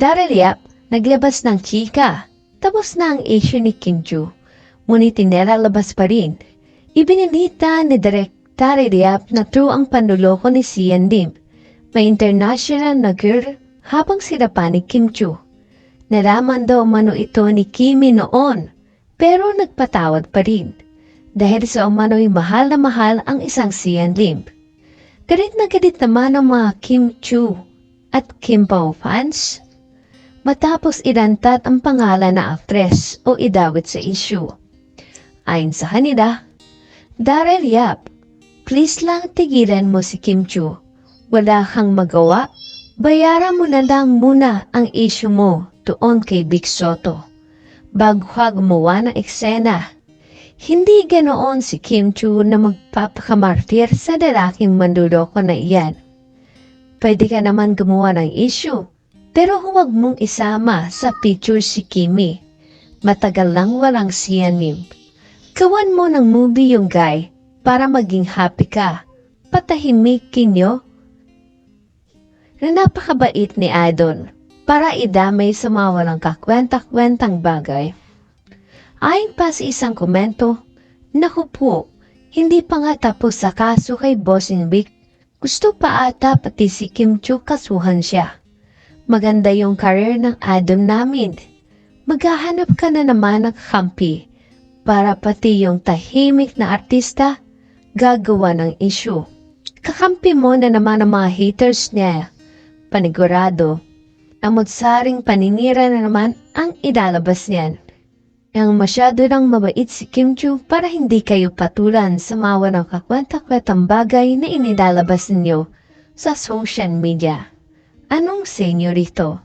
Dahil yap, naglabas ng chika. Tapos na ang issue ni Kim Chu. Ngunit labas pa rin. Ibinilita ni Direk Dari Yap na true ang panluloko ni Sian Lim. May international na girl habang sila pa ni Kim Chu. Nalaman daw mano ito ni Kimi noon, pero nagpatawad pa rin. Dahil sa umano'y mahal na mahal ang isang Sian Lim. Galit na galit naman ang mga Kim Chu at Kim Pao fans matapos ilantat ang pangalan na actress o idawit sa issue. Ayon sa kanila, Daryl Yap, please lang tigilan mo si Kim Chu. Wala kang magawa, bayaran mo na lang muna ang issue mo doon kay Big Soto. Bago ka gumawa ng eksena. Hindi ganoon si Kim Chu na magpapakamartir sa lalaking manduloko na iyan. Pwede ka naman gumawa ng issue, pero huwag mong isama sa picture si Kimi. Matagal lang walang siyanim. Gawan mo ng movie yung guy para maging happy ka. Patahimikin nyo. Na napakabait ni Adon para idamay sa mga walang kakwenta-kwentang bagay. Ayon pa sa isang komento, Naku po, hindi pa nga tapos sa kaso kay Bossing Vic. Gusto pa ata pati si Kim Chu kasuhan siya. Maganda yung career ng Adam namin. Maghahanap ka na naman ng kampi para pati yung tahimik na artista gagawa ng issue. Kakampi mo na naman ang mga haters niya. Panigurado, amot-saring paninira na naman ang ilalabas niyan. Ang masyado lang mabait si Kim Chu para hindi kayo patulan sa mawa ng kakwenta-kwentang bagay na inilalabas ninyo sa social media. Anong senyorito?